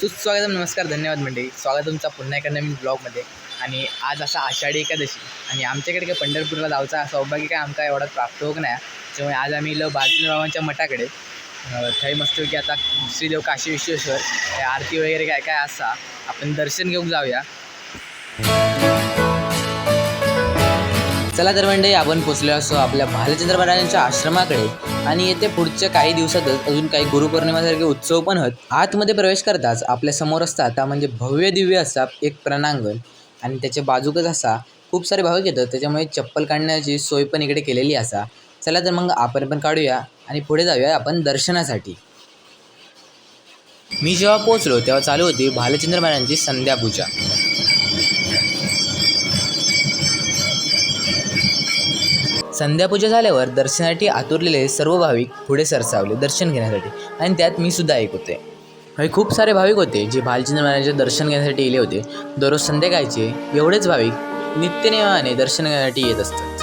सुस्वागतम नमस्कार धन्यवाद मंडळी. स्वागत तुमचा पुन्हा एका नवीन ब्लॉगमध्ये. आणि आज असा आषाढी एकादशी. आणि आमच्याकडे काय पंढरपूरला जायचा सौभाग्य काय आमका एवढा प्राप्त होक नाही त्यामुळे आज आम्ही इलो बालचंद्रबाबांच्या मठाकडे थंय मस्त की आता श्रीदेव काशी विश्वेश्वर आरती वगैरे काय काय असा आपण दर्शन घेऊन जाऊया. चला तर मंडळी आपण पोचलो असो आपल्या भालचंद्र महाराजांच्या आश्रमाकडे. आणि येते पुढच्या काही दिवसातच अजून काही गुरुपौर्णिमासारखे उत्सव पण होत आतमध्ये प्रवेश करताच आपल्यासमोर असतात त्या म्हणजे भव्य दिव्य असा एक प्रणांगण. आणि त्याच्या बाजूकच असा खूप सारे भाविक येतात त्याच्यामुळे चप्पल काढण्याची सोय पण इकडे केलेली असा. चला तर मग आपण पण काढूया आणि पुढे जाऊया आपण दर्शनासाठी. मी जेव्हा पोचलो तेव्हा चालू होती भालचंद्र महाराजांची संध्यापूजा. संध्यापूजा झाल्यावर दर्शनासाठी आतुरलेले सर्व भाविक पुढे सरसावले दर्शन घेण्यासाठी. आणि त्यात मी सुद्धा एक होते. हे खूप सारे भाविक होते जे भालचंद्र महाराजांचे दर्शन घेण्यासाठी येले होते. दररोज संध्याकाळचे एवढेच भाविक नित्यनियमाने दर्शन घेण्यासाठी येत असतात.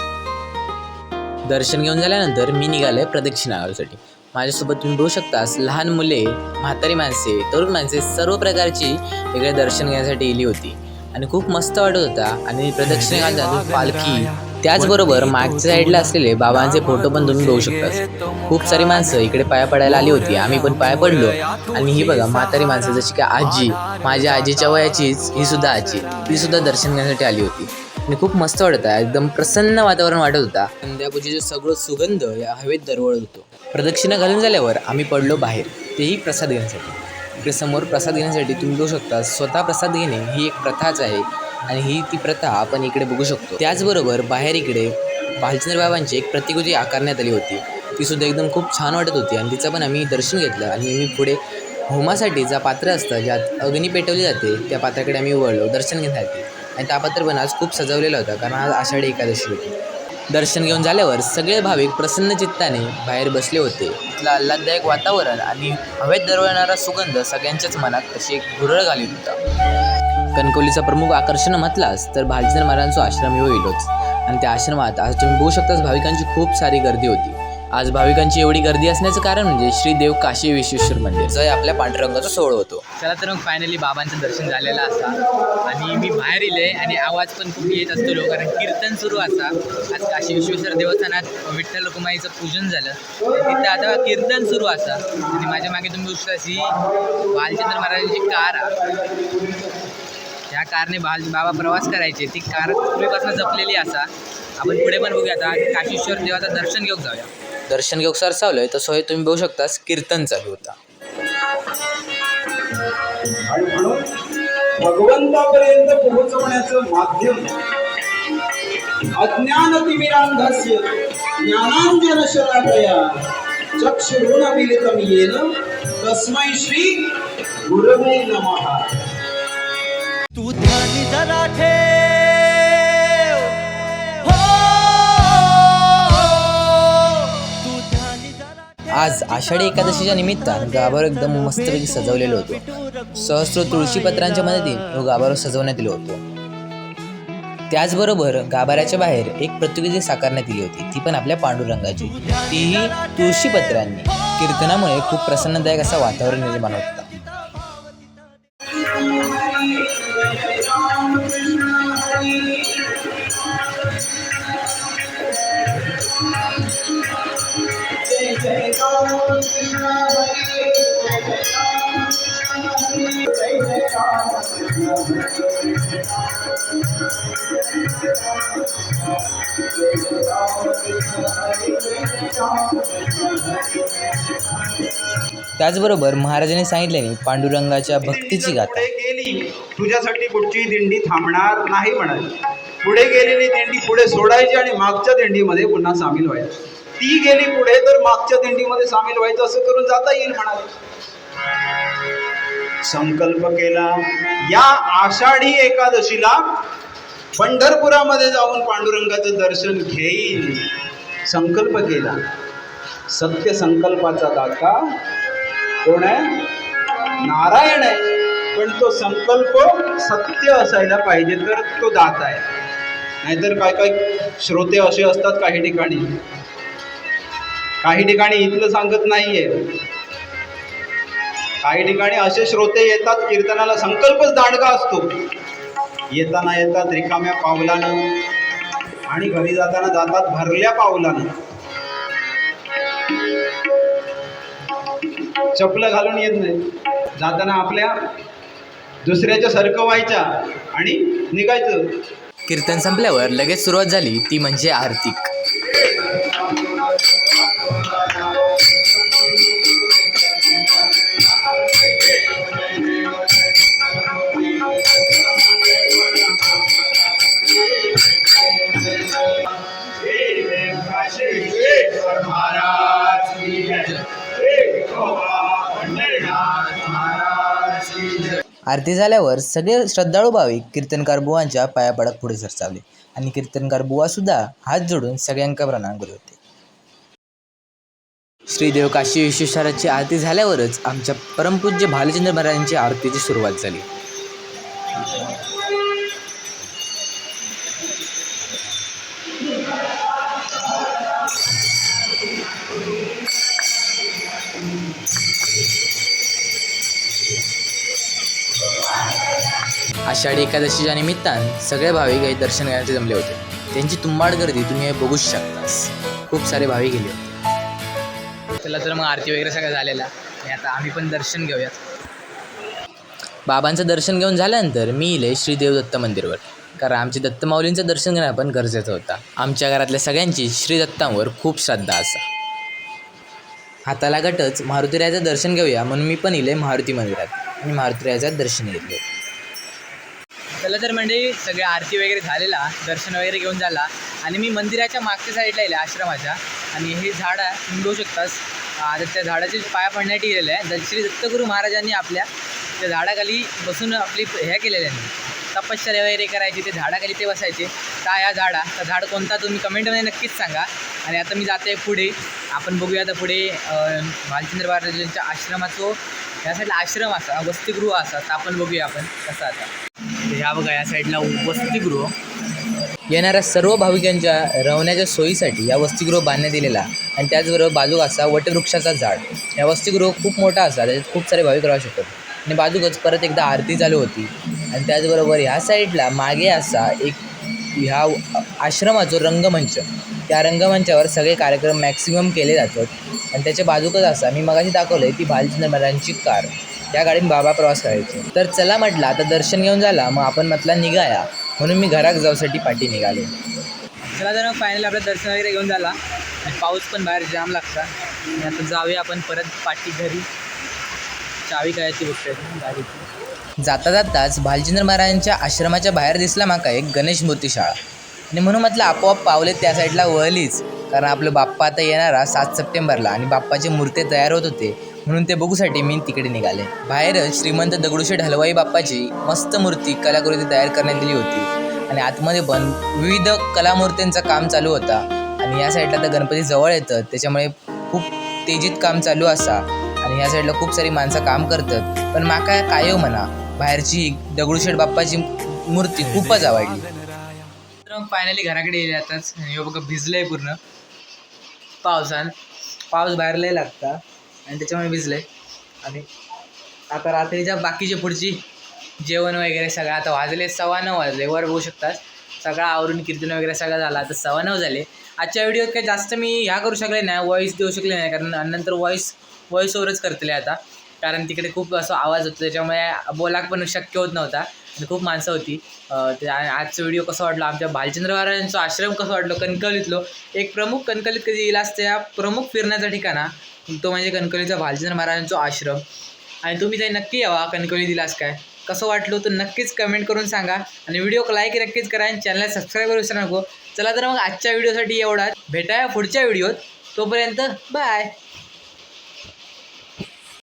दर्शन घेऊन झाल्यानंतर मी निघाले प्रदक्षिणासाठी माझ्यासोबत तुम्ही बघू शकतास लहान मुले म्हातारी माणसे तरुण माणसे सर्व प्रकारची इकडे दर्शन घेण्यासाठी येली होती. आणि खूप मस्त वाटत होता. आणि प्रदक्षिणा घालताना पालखी त्याचबरोबर मागच्या साईडला असलेले बाबांचे फोटो पण तुम्ही बघू शकता खूप सारी माणसं इकडे पाया पडायला आली होती. आम्ही पण पाया पडलो. आणि ही बघा म्हातारी माणसं जशी की आजी माझ्या आजीच्या वयाचीच ही सुद्धा आजी ती सुद्धा दर्शन घेण्यासाठी आली होती. आणि खूप मस्त वाटत आहे एकदम प्रसन्न वातावरण वाटत होता. संध्यापूजेचं सगळं सुगंध या हवेत दरवळत होतो. प्रदक्षिणा घालून झाल्यावर आम्ही पडलो बाहेर. तेही प्रसाद घेण्यासाठी. इकडे समोर प्रसाद घेण्यासाठी तुम्ही बघू शकता स्वतः प्रसाद घेणे ही एक प्रथाच आहे. आणि ही ती प्रथा आपण इकडे बघू शकतो. त्याचबरोबर बाहेर इकडे भालचंद्र बाबांची एक प्रतिकृती आकारण्यात आली होती. ती सुद्धा एकदम खूप छान वाटत होती आणि तिचं पण आम्ही दर्शन घेतलं आणि मी पुढे होमासाठी जा पात्र असतं ज्यात अग्नी पेटवली जाते त्या पात्राकडे आम्ही वळलो दर्शन घेण्यासाठी. आणि त्या पात्र पण आज खूप सजवलेला होता कारण आज आषाढी एकादशी होती. दर्शन घेऊन झाल्यावर सगळे भाविक प्रसन्न चित्ताने बाहेर बसले होते. तिथलं आल्हाददायक वातावरण आणि हवेत दरवळणारा सुगंध सगळ्यांच्याच मनात अशी एक भुरळ घालीत होता. कणकवलीचा प्रमुख आकर्षण म्हटलास तर भालचंद्र महाराजांचा आश्रम होईलच. आणि त्या आश्रमात आज तुम्ही बघू शकताच भाविकांची खूप सारी गर्दी होती. आज भाविकांची एवढी गर्दी असण्याचं कारण म्हणजे श्री देव काशी विश्वेश्वर मंदिर. जो आपल्या पांडुरंगाचा सोहळ होतो. चला तर मग फायनली बाबांचं दर्शन झालेलं असा. आणि मी बाहेर इले आणि आवाज पण खूप येत असतो कारण कीर्तन सुरू असा. आज काशी विश्वेश्वर देवस्थानात विठ्ठल रुक्माईचं पूजन झालं. आणि तिथं आता कीर्तन सुरू असा. आणि माझ्या मागे तुम्ही बघू अशी बालचंद्र महाराजांची कार आहे त्या कारने बाल बाबा प्रवास करायचे. ती कार पूर्वीपासून जपलेली असा. आपण पुढे पण बघूया आता काशीश्वर देवाचं दर्शन घेऊन जाऊया. दर्शन घेऊन सरसावलंय. तसं हे तुम्ही बघू शकता कीर्तन चालू होता. आणि म्हणून भगवंतापर्यंत पोहोचवण्याचं माध्यम अज्ञान तिमिरांधस्य ज्ञानांजन शलाकया चक्षुरुण मिलितम येन तस्मै श्री गुरवे नमः. तू ध्यानी जरा ठेव. हो तू जरा आज आषाढी एकादशीच्या निमित्तानं गाभार एकदम मस्तपैकी सजवलेलं होतं. सहस्र तुळशीपत्रांच्या मदतीने तो गाभार सजवण्यात आलं होतो. त्याचबरोबर गाभाऱ्याच्या बाहेर एक प्रतिकृती साकारण्यात आली होती. ती पण आपल्या पांडुरंगाची. तीही तुळशीपत्रांनी कीर्तनामुळे खूप प्रसन्नदायक असा वातावरण निर्माण होतं. त्याचबरोबर महाराजांनी सांगितल्याने पांडुरंगाच्या भक्तीची गाथा. केली गेली तुझ्यासाठी कुठची दिंडी थांबणार नाही म्हणाली पुढे गेलेली दिंडी पुढे सोडायची आणि मागच्या दिंडीमध्ये पुन्हा सामील व्हायची. ती गेली पुढे तर मागच्या दिंडीमध्ये सामील व्हायचं असं करून जाता येईल म्हणाले. संकल्प केला. या आषाढी एकादशीला पंढरपुरामध्ये जाऊन पांडुरंगाचं दर्शन घेईल संकल्प केला. सत्य संकल्पाचा दाता कोण आहे? नारायण आहे. पण तो संकल्प सत्य असायला पाहिजे तर तो दाता आहे. नाहीतर काय काय श्रोते असे असतात काही ठिकाणी. काही ठिकाणी इथलं सांगत नाहीये. काही ठिकाणी असे श्रोते येतात कीर्तनाला संकल्पच दांडगा असतो. येताना येतात रिकाम्या पावलानं आणि घरी जाताना जातात भरल्या पावलानं. चपलं घालून येत नाही. जाताना आपल्या दुसऱ्याच्या सरकं व्हायच्या आणि निघायचं. कीर्तन संपल्यावर लगेच सुरुवात झाली ती म्हणजे आरती झाल्यावर सगळे श्रद्धाळू भाविक कीर्तनकार बुवांच्या पाया पडत पुढे सरसावले आणि कीर्तनकार बुवा सुद्धा हात जोडून सगळ्यांका प्रणाम होते. श्रीदेव काशी विश्वेश्वराची आरती झाल्यावरच आमच्या परमपूज्य भालचंद्र महाराजांची आरतीची सुरुवात झाली. आषाढी एकादशीच्या निमित्तानं सगळे भाविक हे दर्शन घेण्याचे जमले होते. त्यांची तुंबाड गर्दी तुम्ही हे बघूच शकतास. खूप सारे भाविक गेले होते. चला तर मग आरती वगैरे सगळं झालेला. आणि आता आम्ही पण दर्शन घेऊयात. बाबांचं दर्शन घेऊन झाल्यानंतर मी इले श्रीदेव दत्त मंदिरवर. कारण आमच्या दत्तमाऊलींचं दर्शन घेणं पण गरजेचं होतं. आमच्या घरातल्या सगळ्यांची श्री दत्तांवर खूप श्रद्धा असा. हाताला गटच मारुतीरायाचं दर्शन घेऊया म्हणून मी पण इले मारुती मंदिरात. आणि मारुतीरायाचं दर्शन घेतले. चला तर म्हणजे सगळे आरती वगैरे झालेला दर्शन वगैरे घेऊन झाला. आणि मी मंदिराच्या मागच्या साईडला येईल आश्रमाच्या. आणि हे झाड तुम्ही बघू शकतास. आता त्या झाडाचे पाया पडण्यासाठी गेलेलं आहे. द- श्री दत्तगुरू महाराजांनी आपल्या त्या झाडाखाली बसून आपली हे केलेले आहे. तपश्चर्या वगैरे करायची ते झाडाखाली ते बसायचे. का या झाडा तर झाड कोणता तुम्ही कमेंटमध्ये नक्कीच सांगा. आणि आता मी जाते पुढे. आपण बघूया आता पुढे भालचंद्र महाराजांच्या आश्रमाचं या साईडला आश्रम असा वसतिगृह असा. तर आपण बघूया आपण कसं आता. ह्या बघा या साईडला वसतिगृह. येणाऱ्या सर्व भाविकांच्या रवण्याच्या सोयीसाठी या वसतिगृह बांधण्यात दिलेला आणि त्याचबरोबर बाजूक असा वटवृक्षाचा झाड. या वसतिगृह खूप मोठा असा त्याच्यात खूप सारे भाविक राहू शकतात. आणि बाजूकच परत एकदा आरती चालू होती. आणि त्याचबरोबर ह्या साईडला मागे असा एक ह्या आश्रमाचं रंगमंच. त्या रंगमंचावर सगळे कार्यक्रम मॅक्सिमम केले जातात. आणि त्याच्या बाजूकच असा मी मगाशी दाखवलं आहे ती भालचंद्र महाराजांची कार. त्या गाडीत बाबा प्रवास करायचे. तर चला म्हटलं आता दर्शन घेऊन झाला मग आपण म्हटला निघाया. म्हणून मी घरात जाऊसाठी पाठी निघाले. चला तर मग फायनल आपलं दर्शन वगैरे घेऊन झाला. आणि पाऊस पण बाहेर जाम लागता आणि आता जाऊया आपण परत पाठी घरी. चावी काय ती बघतोय गाडीची. जाता जाताच भालचंद्र महाराजांच्या आश्रमाच्या बाहेर दिसला माका एक गणेश मूर्तीशाळा आणि म्हणून म्हटलं आपोआप पावले त्या साईडला वळलीच. कारण आपलं बाप्पा आता येणारा सात सप्टेंबरला आणि बाप्पाचे मूर्ती तयार होत होते. म्हणून ते बघूसाठी मी तिकडे निघाले. बाहेरच श्रीमंत दगडूशेठ हलवाई बाप्पाची मस्त मूर्ती कलाकृती तयार करण्यात दिली होती. आणि आतमध्ये पण विविध कलामूर्तींचं काम चालू होता. आणि या साईडला तर गणपती जवळ येतं. त्याच्यामुळे खूप तेजीत काम चालू असा. आणि या साईडला खूप सारी माणसं काम करतात. पण माका काय हो म्हणा बाहेरची दगडूशेठ बाप्पाची मूर्ती खूपच आवडली. तर मग फायनली घराकडे येईल आताच. हे बघा भिजलंय पूर्ण. पावसान पाऊस बाहेर लय लागता आणि त्याच्यामुळे भिजले. आणि आता रात्रीच्या बाकीचे पुढची जेवण वगैरे सगळं आता वाजले सव्वा नऊ वाजले वर बघू शकतात सगळं आवरून कीर्तन वगैरे सगळं झालं आता सव्वा नऊ झाले. आजच्या व्हिडिओत काही जास्त मी ह्या करू शकले नाही वॉईस देऊ शकले नाही कारण नंतर व्हॉईस व्हॉइस ओवरच करतले आता. कारण तिकडे खूप असं आवाज होतो त्याच्यामुळे बोलाक पण शक्य होत नव्हता. खूप माणसं होती. ते आजचं व्हिडिओ कसा वाटला? आमच्या भालचंद्र महाराजांचा आश्रम कसं वाटलं? कणकवलीतलो एक प्रमुख कणकवलीत कधी येईल असते या प्रमुख फिरण्याचा ठिकाणा तो म्हणजे कणकवलीचा भालचंद्र महाराजांचा आश्रम. आणि तुम्ही ते नक्की यावा. कणकवली दिलास काय? कसं वाटलं तर नक्कीच कमेंट करून सांगा. आणि व्हिडिओ लाईक नक्कीच करा आणि चॅनलला सबस्क्राईब करू विसरू नको. चला तर मग आजच्या व्हिडिओसाठी एवढा भेटाया पुढच्या व्हिडिओत तोपर्यंत बाय